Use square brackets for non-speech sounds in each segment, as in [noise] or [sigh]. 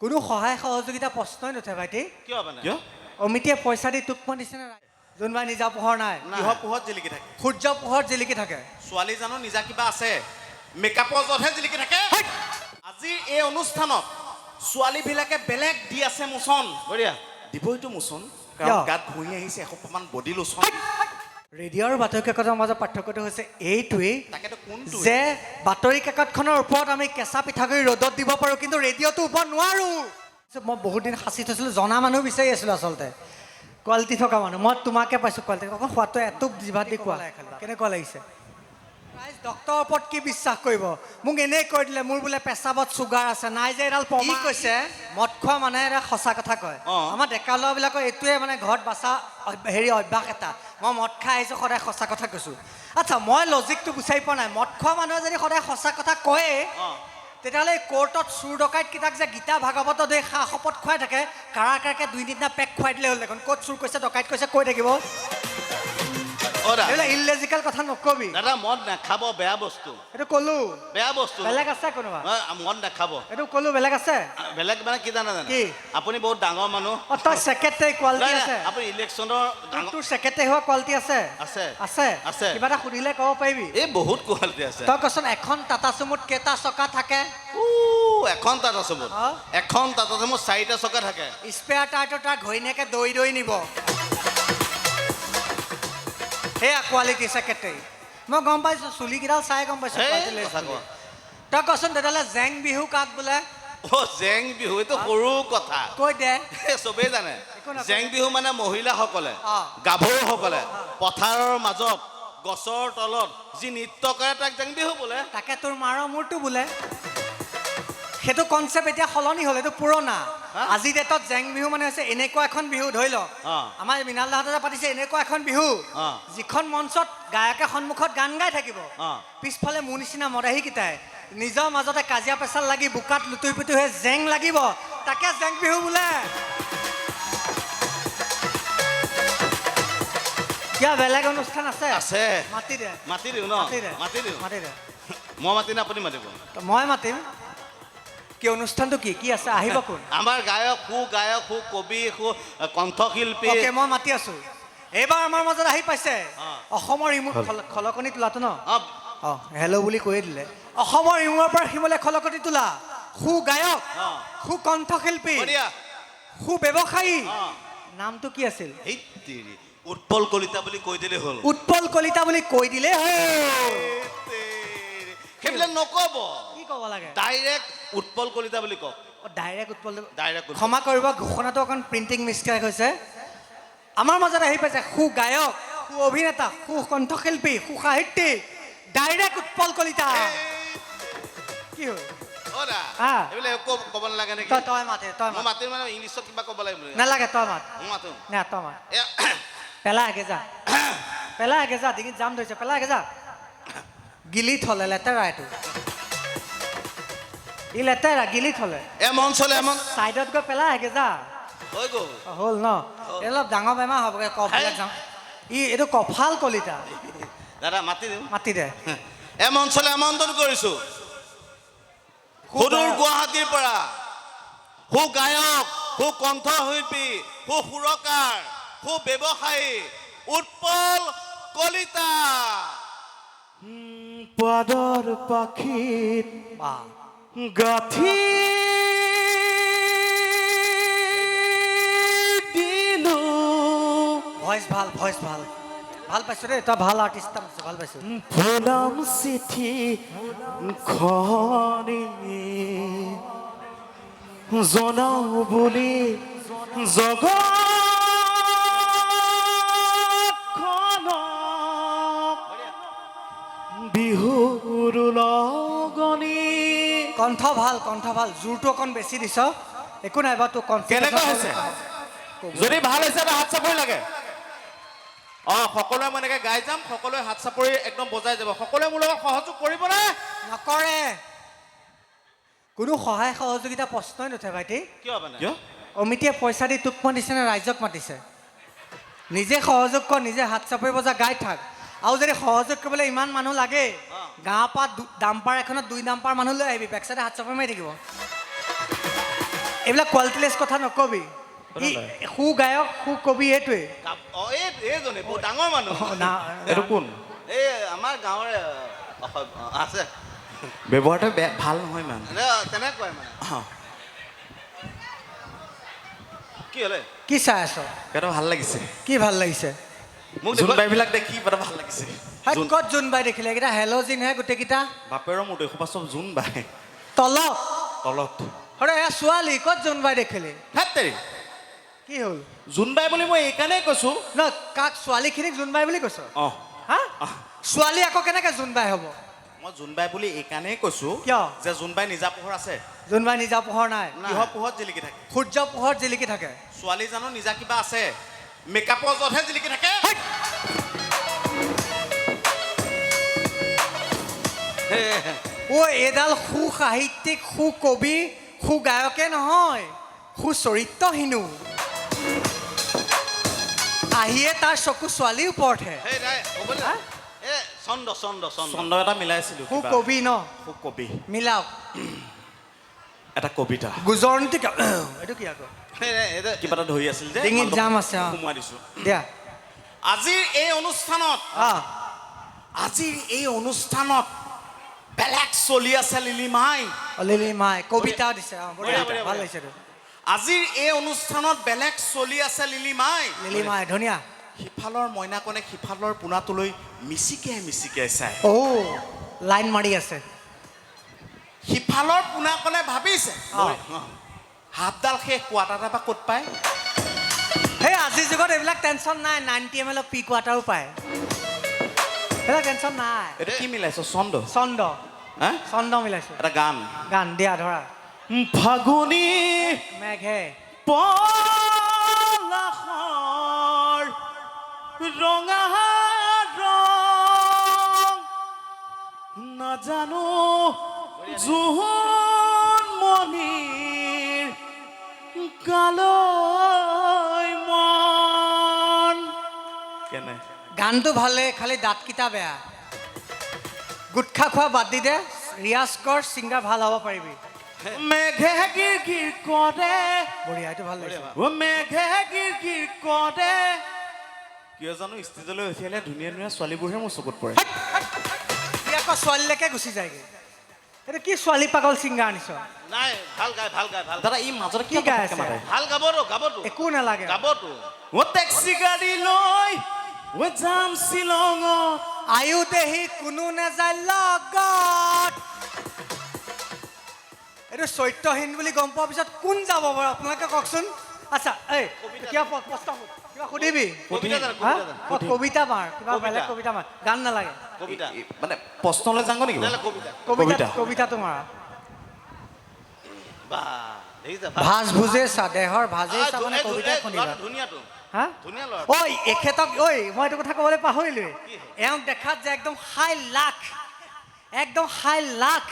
কোনো সহায় সহযোগিতা প্ৰশ্নই নুঠে ভাইটি কিয় মানে কিয়? অমিতিয়ে পইচা দি তোক মই দিছে নে নাই? যোনবাৰ নিজা পোহৰ নাই। কিহৰ পোহৰত জিলিকি থাকে? সূৰ্য পোহৰত জিলিকি থাকে। ছোৱালী জানো নিজা কিবা আছে? মেকআপৰ যতহে জিলিকি থাকে। আজি এই অনুষ্ঠানত ছোৱালীবিলাকে বেলেগ দি আছে মোচন। বঢ়িয়া। দিবইতো মোচন? কাৰণ গাত ঘঁহি আহিছে এসোপামান বডি লোচন। ৰেডিঅ' আৰু বাতৰি কাকতৰ মাজত পাৰ্থক্যটো হৈছে এইটোৱেই যে বাতৰি কাকতখনৰ ওপৰত আমি কেঁচা পিঠাগুড়ি ৰ'দত দিব পাৰোঁ কিন্তু ৰেডিঅ'টোৰ ওপৰত নোৱাৰোঁ। মই বহুত দিন সাঁচি থৈছিলোঁ জনা মানুহ বিচাৰি আছিলোঁ আচলতে। কোৱালিটি থকা মানুহ মই তোমাকে পাইছোঁ কোৱালিটি। অকণ সোৱাদটো এটোপ জিভাত দি কোৱা কেনেকুৱা লাগিছে? ৰাইজ ডক্তৰৰ ওপৰত কি বিশ্বাস কৰিব? মোক এনেই কৈ দিলে মোৰ বোলে পেচাবত চুগাৰ আছে নাই যে এডাল পমা কৈছে? মদ খোৱা মানুহে এটা সঁচা কথা কয়। আমাৰ ডেকা ল'ৰাবিলাকৰ এইটোৱে মানে ঘৰত বাচা হেৰি অভ্যাস এটা। মই মদ খাই আহিছোঁ সদায় সঁচা কথা কৈছোঁ। আচ্ছা মই লজিকটো বিচাৰি পোৱা নাই। মদ খোৱা মানুহে যদি সদায় সঁচা কথা কয়ে তেতিয়াহ'লে এই কোৰ্টত চুৰ ডকাইতকেইটাক যে গীতা ভাগৱত দৈ সা শপত খুৱাই থাকে কাৰা কাৰাকে দুই তিনিটা পেক খুৱাই দিলে হ'ল দেখোন। ক'ত চুৰ কৰিছে ডকাইত কৈছে কৈ থাকিব। এইবিলাক কথা নকবি। দাদা মদ নাখাব বেয়া বস্তু। এইটো ক'লো। বেয়া বস্তু। বেলেগ আছে কোনোবা? মদ নাখাব। এইটো ক'লো বেলেগ আছে? বেলেগ মানে কি জানে জানে? কি? আপুনি বহুত ডাঙৰ মানুহ। অ তই ছেক্ৰেটাৰী কোৱালিটি আছে। আপুনি ইলেকশ্যনৰ তোৰ- ডাঙৰ হোৱা কোৱালিটি আছে? আছে। আছে? আছে। কিবা এটা সুধিলে ক'ব পাৰিবি? এই বহুত কোৱালিটি আছে। তই কচোন এখন টাটা চুমুত কেইটা চকা থাকে? এখন টাটা চুমুত। এখন টাটা চুমুত চাৰিটা চকা থাকে। স্পেয়াৰ টায়াৰটো তাৰ ঘৈণীয়েকে দৈ দৈ নিব। সেয়া কোৱালিটি ছেক্ৰেটাৰী মই গম পাইছোঁ চুলিকেইডাল চাই গম পাইছোঁ। তই কচোন তেতিয়াহ'লে জেং বিহু কাক বোলে? অ' জেং বিহু এইটো সৰু কথা। কৈ দে। চবেই জানে। জেং বিহু মানে মহিলাসকলে। গাভৰুসকলে পথাৰৰ মাজত গছৰ তলত যি নৃত্য কৰে তাক জেং বিহু বোলে। তাকে তোৰ মাৰৰ মূৰটো বোলে। সেইটো কনচেপ্ট এতিয়া সলনি হ'ল এইটো পুৰণা? আজি ডেটত জেং বিহু মানে হৈছে এনেকুৱা এখন বিহু ধৰি ল। আমাৰ মৃণাল দাহঁতে পাতিছে এনেকুৱা এখন বিহু। যিখন মঞ্চত গায়কে সন্মুখত গান গাই থাকিব। পিছফালে মোৰ নিচিনা মদাহীকেইটাই নিজৰ মাজতে কাজিয়া পেচাল লাগি বোকাত লুটুৰি পুটুৰি হৈ জেং লাগিব তাকে জেং বিহু বোলে। কিয় বেলেগ অনুষ্ঠান আছে? আছে। মাতি দে। মাতি দিওঁ ন? মাতি দে। মাতি দিওঁ। মাতি দে। মই মাতি নে আপুনি মাতিব? তো মই মাতিম। কি অনুষ্ঠানটো কি? কি আছে? আহিব [laughs] কোন? আমাৰ গায়ক সু গায়ক সু কবি সু কণ্ঠশিল্পী। অ'কে মই মাতি আছো। এইবাৰ আমাৰ মাজত আহি পাইছে। অসমৰ ইমূৰ খল- খলকনি তোলাটো ন? অ, অঁ হেল্ল' বুলি কৈয়ে দিলে। অসমৰ ইমূৰৰ পৰা সিমলে খলকনি তোলা। সু গায়ক সু কণ্ঠশিল্পী সু ব্যৱসায়ী। নামটো কি আছিল? উৎপল কলিতা বুলি কৈ দিলেই হ'ল। উৎপল কলিতা বুলি কৈ দিলে হ'ল। সেইবিলাক নক'ব। ক'ব লাগে? ডাইৰেক্ট উৎপল কলিতা বুলি কওক। ডাইৰেক্ট উৎপল ডাইৰেক্ট ক্ষমা কৰিব ঘোষণাটো অকণ প্ৰিণ্টিং মিষ্টেক হৈছে। আমাৰ মাজত আহি পাইছে সু গায়ক সু অভিনেতা সু কণ্ঠশিল্পী সু সাহিত্যিক ডাইৰেক্ট উৎপল কলিতা। কি হ'ল? মানে ইংলিছত কিবা ক'ব লাগিব নালাগে তই মাত। মই মাতো। নে তই মাত। [coughs] পেলা আগে যা ডিঙিত জাম ধৰিছে পেলা আগে যা। গিলি থলে লেতেৰা এইটো। ই লেতেৰা গিলি থলে। এ মঞ্চলে এমন ছাইডত গৈ পেলাই আগে যা। হৈ গ'ল। হ'ল ন। অলপ ডাঙৰ বেমাৰ হ'বগৈ কফবিলাক যাওঁ। ই এইটো কফাল কলিতা। দাদা মাতি দিম মাতি দে। এ মঞ্চলে আমন্ত্ৰণ কৰিছো। সুদূৰ গুৱাহাটীৰ পৰা। সু গায়ক সু কণ্ঠশিল্পী সু সুৰকাৰ সু ব্যৱসায়ী উৎপল কলিতা। পাদৰ পাখিত গাঁঠি দিলো। ভইচ ভালো ভইচ ভালো। ভালো পাইছোঁ দেই তই ভালো আৰ্টিষ্ট ভালো পাইছোঁ। ফুলাম চিঠি খনি জনাও বুলি জগতখনক কণ্ঠ ভালো কণ্ঠ ভালো। জোৰটো অকণ বেছি দিছ। একো নাই বাৰু তোৰ কণ্ঠ কেনেকুৱা হৈছে? যদি ভালো হৈছে এটা হাত চাপৰি লাগে। অ সকলোৱে মই এনেকে গাই যাম সকলোৱে হাত চাপৰি একদম বজাই যাব। সকলোৱে মোৰ লগত সহযোগ কৰিবনে? নকৰে। কোনো সহায় সহযোগিতা প্ৰশ্নই নুঠে ভাইটি। কিয় মানে? অমিতিয়ে পইচা দি তোক মাতিছে নে ৰাইজক মাতিছে? নিজে সহযোগ কৰ নিজে হাত চাপৰি বজা গাই থাক। আৰু যদি সহযোগ কৰিবলৈ ইমান মানুহ লাগে গাঁৱৰ পৰা দু- ডাম্পাৰ এখনত দুই ডাম্পাৰ মানুহ লৈ আহিবি বেক চাইডে হাত চাপৰি মাৰি থাকিব। এইবিলাক কোৱালিটিলেছ কথা নকবি? সু গায়ক সু কবি এই এইজনে বহুত ডাঙৰ মানুহ। এইটো কোন? এই আমাৰ গাঁৱৰে আছে। ব্যৱহাৰটো বেয়া ভালো নহয় ইমান। এনে তেনেকুৱাই মানে। কি হ'লে? কি চাই আছ? কিবা ভালো লাগিছে। কি ভালো লাগিছে? মোক দেখুৱা- জোনবাইবিলাক দেখি এটা ভালো লাগিছে। হাই, জোন- ক'ত জোনবাই দেখিলে? এইকেইটা হেল'জিনহে গোটেইকেইটা। বাপেৰৰ মোৰ দেখোপা চব জোনবাই। তলত। তলত। সৰে এয়া ছোৱালী ক'ত জোনবাই দেখিলি? হেত তেৰি। কি হ'ল? জোনবাই বুলি মই এইকাৰণেই কৈছোঁ। ন কাক ছোৱালীখিনিক জোনবাই বুলি কৈছ? অঁ। হা? ছোৱালী আকৌ কেনেকে জোনবাই হ'ব? মই জোনবাই বুলি এইকাৰণেই কৈছোঁ কিয়? যে জোনবাই নিজা পোহৰ আছে। জোনবাই নিজা পোহৰ নাই। কিহৰ পোহৰত জিলিকি থাকে? সূৰ্য পোহৰত জিলিকি থাকে। ছোৱালী জানো নিজা কিবা আছে? মেকআপৰ যতহে জিলিকি থাকে। ঐ এডাল সু সাহিত্যিক সু কবি সু গায়কে নহয় সু চৰিত্ৰহীনো আহিয়ে তাৰ চকু ছোৱালীৰ ওপৰতহে। সেই নাই হ'বনে হা? এ চন্দ চন্দ চন্দ। চন্দ এটা মিলাইছিলোঁ সু কবি ন? সু কবি মিলাওক। এটা কবিতা। গুজৰণতি কা- [coughs] এইটো কি আকৌ? কিবা এটা ধৰি আছিল যে ডিঙিত জাম আছে, অ। সোমোৱাই দিছোঁ। দিয়া। আজিৰ এই অনুষ্ঠানত আজিৰ এই অনুষ্ঠানত বেলেগ চলি আছে লিলিমাই অলিলি মাই কবিতা দিছে অ ভালো লাগিছে আজিৰ এই অনুষ্ঠানত বেলেগ চলি আছে লিলিমাই লিলি মাই ধুনীয়া। সিফালৰ মইনাকনে সিফালৰ পোনাটোলৈ মিচিকিয়াই মিচিকিয়াই চাই। ঔ লাইন মাৰি আছে। সিফালৰ পোনাকনে ভাবিছে। অ। হাতডাল শেষ কোৱাটাৰ পৰা ক'ত পায়? সেই আজিৰ যুগত এইবিলাক টেনশ্যন নাই নাইনটি এম এলৰ পি কোৱাৰ্টাৰো পায়। সেইবিলাক টেনশ্যন নাই। এইটো কি মিলাইছ? চন্দ? চন্দ। হা? চন্দ মিলাইছো। এটা গান। গান দিয়া ধৰা। ফাগুনী মেঘে। পলাশৰ ৰঙা ৰং। নাজানো জোহন মণিৰ গালৈ মন। কেনে? গানটো ভালে খালি দাঁতকেইটা বেয়া। গুটখা খোৱা বাদ দি দে ৰিয়াজ কৰ ছিংগাৰ ভালো হ'ব পাৰিবি। মেঘে গিৰ গিৰ কৰে। বঢ়িয়া এইটো ভালো লাগিছে। মেঘে গিৰ গিৰ কৰে। কিয় জানো ষ্টেজলৈ উঠি আহিলে ধুনীয়া ধুনীয়া ছোৱালীবোৰহে মোৰ চকুত পৰে। আকৌ ছোৱালীলৈকে গুচি যায়গৈ। এইটো কি ছোৱালী পাগল ছিংগাৰ আনিছ? নাই ভালো গায় ভালো গায় ভালো দাদা ই মাজতে কি গাই আছে? ভালো গাবতো গাবতো। একো নালাগে। গাবতো। অ টেক্সি গাড়ী লৈ অ যাম শ্বিলঙত। আয়ু দেহি কোনো নাযায় লগত। এইটো চৰিত্ৰহীন বুলি গম পোৱাৰ পিছত কোন যাব বাৰু? আপোনালোকে কওকচোন। আচ্ছা এই কিবা প্ৰশ্ন কিবা সুধিবি? কবিতা মাৰ কিবা বেলেগ কবিতা মাৰ। গান নালাগে। কবিতা। মানে প্ৰশ্নলৈ যাওঁ নেকি কবিতা। কবিতা কবিতা। কবিতাটো মাৰা বা ভাজ ভুজে চা দেহৰ ভাজে চা মানে কবিতা শুনিবা? ঐ এখেতক ঐ মই এইটো কথা ক'বলৈ পাহৰিলোৱে। এওঁক দেখাত যে একদম হাই লাখ একদম হাই লাখ।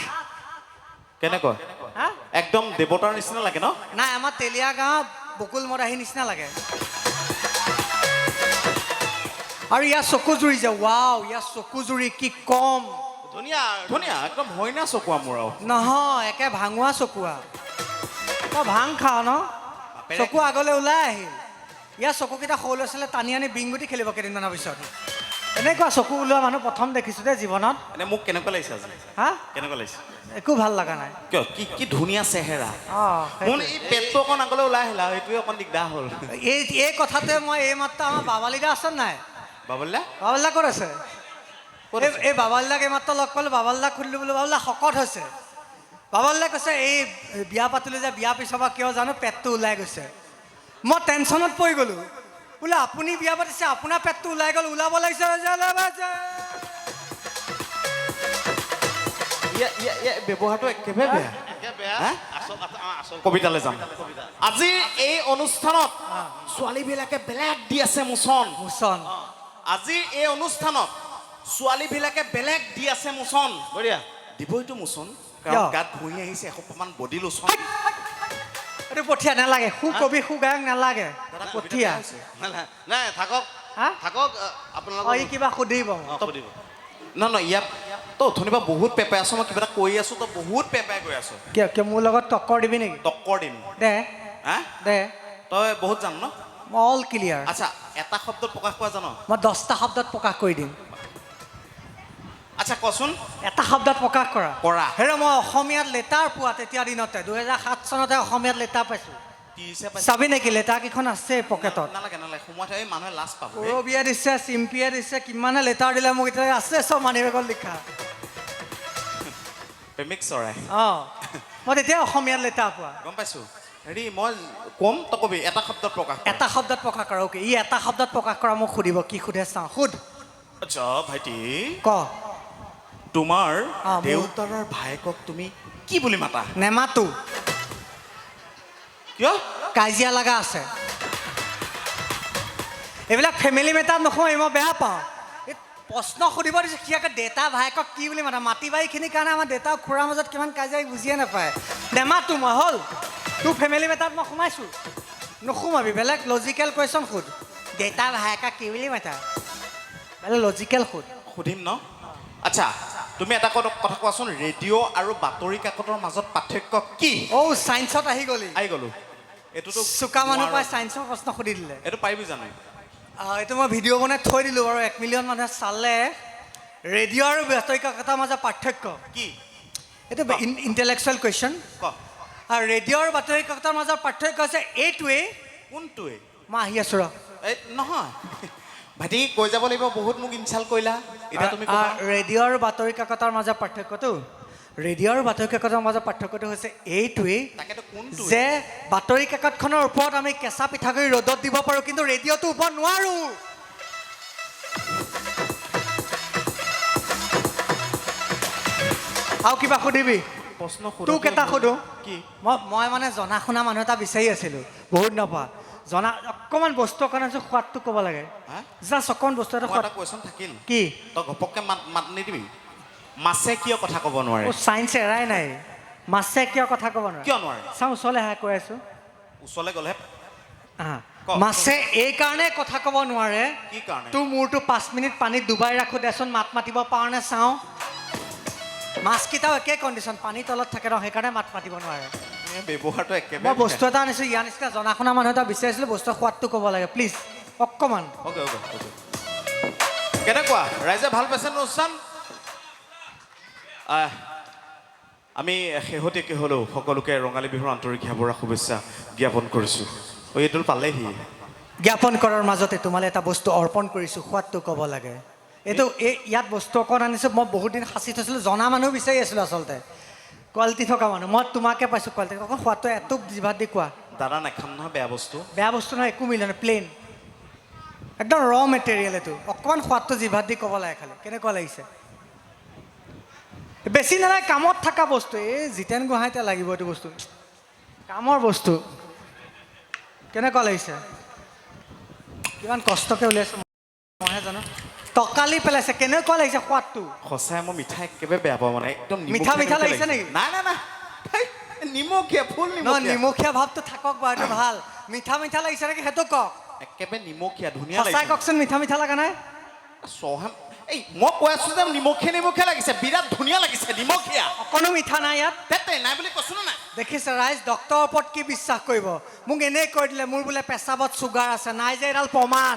কেনেকুৱা? হা? একদম দেৱতাৰ নিচিনা লাগে ন? নাই আমাৰ তেলীয়া গাঁৱৰ বকুল মদাহী নিচিনা লাগে। আৰু ইয়াৰ চকু জুৰি যে ৱাও ইয়াৰ চকু জুৰি কি কম! ধুনীয়া ধুনীয়া একদম হইনা চকুৱা মোৰ আৰু। নহয় একে ভাঙুৱা চকুৱা। তই ভাং খাৱ ন? চকু আগলৈ ওলাই আহিল। ইয়াৰ চকুকেইটা সৰু ল'ৰা ছোৱালীয়ে টানি আনি বিংগুটি খেলিব কেইদিনমানৰ পিছত। এনেকুৱা চকু ওলোৱা মানুহ প্ৰথম দেখিছোঁ দেই জীৱনত। এনে মোক কেনেকুৱা লাগিছে আজি? হা? কেনেকুৱা লাগিছে? একো ভালো লগা নাই। কিয়? কি কি ধুনীয়া চেহেৰা। মোৰ এই পেটটো অকণ আগলৈ ওলাই আহিলা সেইটোৱে অকণ দিগদাৰ হ'ল। এই এই কথাটোৱে মই এইমাত্ৰ আমাৰ বাবালিদা আছে নাই? বাবুলা বাবালিদা ক'ত আছে? এই বাবালিদাক এইমাত্ৰ লগ পালোঁ বাবালিদাক সুধিলোঁ বোলো বাবালিদা শকত হৈছে। বাবালিদাই কৈছে এই বিয়া পাতিলোঁ যে বিয়া পিছৰ পৰা কিয় জানো পেটটো ওলাই গৈছে। মই টেনশ্যনত পৰি গ'লোঁ। বোলে আপুনি বিয়া পাতিছে আপোনাৰ পেটটো ওলাই গ'ল ওলাব লাগিছে যে ওলাব যে। ইয়া ইয়া ইয়া ব্যৱহাৰটো একেবাৰে বেয়া। কবিতালৈ যাম। আজিৰ এই অনুষ্ঠানত ছোৱালীবিলাকে বেলেগ দি আছে মোচন মোচন আজিৰ এই অনুষ্ঠানত ছোৱালীবিলাকে বেলেগ দি আছে মোচন। বঢ়িয়া। দিবইতো মোচন। কাৰণ গাত ঘঁহি আহিছে এসোপামান বডি লোচন। এইটো পঠিয়া নালাগে সু কবি সু গায়ক নালাগে। পঠিয়া। নাই, থাকক। থাকক আ, অঁ ই কিবা সুধিব। সুধিব। নহয় নহয় ইয়াত তই অথনিৰ পৰা বহুত পেপাই আছ মই কিবা এটা কৈ আছো তই বহুত পেপাই গৈ আছ। কিয় কিয় মোৰ লগত টক্কৰ দিবি নেকি? টক্কৰ দিম। দে। দে। তই বহুত জান ন? অল ক্লিয়াৰ আচ্ছা এটা শব্দত প্ৰকাশ কৰা জান? মই দহটা শব্দত প্ৰকাশ কৰি দিম। আচ্ছা কচোন এটা শব্দত প্ৰকাশ কৰা। কৰা। হেৰ মই অসমীয়াত লেটাৰ পোৱা তেতিয়া দিনতে দুহেজাৰ সাত চনতে অসমীয়াত লেটাৰ পাইছোঁ। চাবি নেকি লেটাৰ কেইখন আছে পকেটত? নালাগে নালাগে সোমাই থৈ মানুহে লাজ পাব হে। দিছে চিম্পিয়ে দিছে কিমানে লেটাৰ দিলে মোক এতিয়া আছে চব মানি বেগত লিখা। প্ৰেমিক চৰাই। অঁ। মই তেতিয়া অসমীয়াত লেটাৰ পোৱা। গম পাইছো। হেৰি মই ক'ম তই কবি এটা শব্দত প্ৰকাশ। এটা শব্দত প্ৰকাশ কৰা অ'কে ই এটা শব্দত প্ৰকাশ কৰা মোক সুধিব কি সোধে চাওঁ সোধ আচ্ছা ভাইটি ক তোমাৰ মোৰ- দেউতাৰৰ ভায়েকক তুমি কি বুলি মাতা নেমাতো কিয় কাজিয়া লগা আছে এইবিলাক ফেমিলি মেটাৰ নোশোৱাই মই বেয়া পাওঁ এই প্ৰশ্ন সুধিব দিছোঁ সিয়াকে দেউতা ভায়েকক কি বুলি মাতা মাটি বাৰীখিনিৰ কাৰণে আমাৰ দেউতা খুৰাৰ মাজত কিমান কাজিয়া সি বুজিয়ে নাপায় নেমাতো মই হ'ল তোৰ ফেমিলি মেটাৰত মই সোমাইছোঁ নোসোমাবি বেলেগ লজিকেল কুৱেশ্যন সোধ দেউতা ভায়েকক কি বুলি মাতা বেলেগ লজিকেল সোধ সুধিম ন আচ্ছা তুমি এটা কথা কোৱাচোন ৰেডিঅ' আৰু বাতৰি কাকতৰ মাজত পাৰ্থক্য কি? অ' ছায়েন্সত আহি গ'লি। আহি গ'লো। এইটোতো চোকা মানুহ। পাই ছায়েন্সৰ প্ৰশ্ন সুধি দিলে। এইটো পাৰিবি জানো? এইটো মই ভিডিঅ' বনাই থৈ দিলোঁ বাৰু এক মিলিয়ন মানুহে চালে। ৰেডিঅ' আৰু বাতৰি কাকতৰ মাজত পাৰ্থক্য। কি? এইটো ইণ্টেলেকচুৱেল কুৱেশ্যন ক আৰু ৰেডিঅ' আৰু বাতৰি কাকতৰ মাজত পাৰ্থক্য হৈছে এইটোৱেই কোনটোৱে? মই আহি আছোঁ ৰ এই নহয়। ভাইটি কৈ যাব লাগিব বহুত মোক ইনচাল্ট কৰিলা। এতিয়া তুমি ৰেডিঅ' আৰু বাতৰি কাকতৰ মাজত পাৰ্থক্যটো? ৰেডিঅ' আৰু বাতৰি কাকতৰ মাজত পাৰ্থক্যটো হৈছে এইটোৱেই যে বাতৰি কাকতখনৰ ওপৰত আমি কেঁচা পিঠাগুড়ি ৰ'দত দিব পাৰোঁ কিন্তু ৰেডিঅ'টোৰ ওপৰত নোৱাৰোঁ। আৰু কিবা সুধিবি? প্ৰশ্ন তোক এটা সোধো। কি? মই মই মানে জনা শুনা মানুহ এটা বিচাৰি আছিলোঁ। বহুত নপা জনা অকণমান বস্তু অকণ আছোঁ সোৱাদটো ক'ব লাগে। হা? জাষ্ট অকণমান বস্তু এটা সোৱাদ কুৱেশ্যন থাকিল। কি? তই ঘপককে মাত মাত নিদিবি। মাছে কিয় কথা ক'ব নোৱাৰে? চাইন্স এৰাই নাই। মাছে কিয় কথা ক'ব নোৱাৰে? কিয় নোৱাৰে? চাওঁ ওচৰলৈ আহা কৈ আছোঁ। ওচৰলৈ আহা। মাছে এই কাৰণে কথা ক'ব নোৱাৰে। কি কাৰণে? তোৰ মূৰটো পাঁচ মিনিট পানীত ডুবাই ৰাখো দেচোন মাত মাতিব পাৰনে চাওঁ? মাছকেইটাও একে কণ্ডিশ্যন পানীৰ তলত থাকে ন সেইকাৰণে মাত মাতিব নোৱাৰে। ব্যৱহাৰটো মই একেবাৰে বস্তু এটা আনিছোঁ ইয়াৰ নিচিনা জনা শুনা মানুহ এটা বিচাৰিছিলোঁ বস্তুৰ সোৱাদটো ক'ব লাগে প্লিজ অকণমান অ'কে অ'কে অ'কে কেনেকুৱা? ৰাইজে ভাল পাইছে অনুষ্ঠান? আমি শেহতীয়াকৈ হ'লেও সকলোকে ৰঙালী বিহুৰ আন্তৰিক সেৱা শুভেচ্ছা জ্ঞাপন কৰিছোঁ। এইটো পালেহি জ্ঞাপন কৰাৰ মাজতে তোমালে এটা বস্তু অৰ্পণ কৰিছোঁ সোৱাদটো ক'ব লাগে। এইটো এই ইয়াত বস্তু অকণ আনিছোঁ মই বহুত দিন সাঁচি থৈছিলোঁ জনা মানুহ বিচাৰি আছিলোঁ আচলতে। কোৱালিটি থকা মানুহ মই তোমাকে পাইছোঁ কোৱালিটি অকণ সোৱাদটো এটোপ জিভাত দি কোৱা। দাদা নাখাম নহয় বেয়া বস্তু। বেয়া বস্তু নহয় একো মিলে নাই প্লেইন একদম ৰ মেটেৰিয়েল এইটো। অকণমান সোৱাদটো জিভাত দি ক'ব লাগে খালি কেনেকুৱা লাগিছে? বেছি নালাগে কামত থকা বস্তু। এই জিতেন গোহাঁইতে লাগিব এইটো বস্তু। কামৰ বস্তু। কেনেকুৱা লাগিছে? কিমান কষ্টকৈ উলিয়াইছো মইহে জানো। টকালি পেলাইছে কেনেকুৱা লাগিছে সোৱাদটো? সঁচাই মই মিঠাই একেবাৰে বেয়া পাওঁ মানে একদম মিঠা মিঠা লাগিছে নেকি? নাই নাই নাই। নিমখীয়া ফুল নিমখীয়া। ভাৱটো থাকক বাৰু এইটো ভালো। মিঠা মিঠা লাগিছে নেকি সেইটো কওক? একেবাৰে নিমখীয়া ধুনীয়া সঁচাই কওকচোন মিঠা মিঠা লগা নাই? চহান এই মই কৈ আছো যে নিমখীয়া নিমখীয়া লাগিছে বিৰাট ধুনীয়া লাগিছে নিমখীয়া। অকণো মিঠা নাই ইয়াত। তেতে নাই বুলি কৈছো নে নাই? দেখিছে ৰাইজ ডক্তৰৰ ওপৰত কি বিশ্বাস কৰিব? মোক এনেই কৈ দিলে মোৰ বোলে পেচাবত চুগাৰ আছে নাই যে এডাল প্ৰমাণ।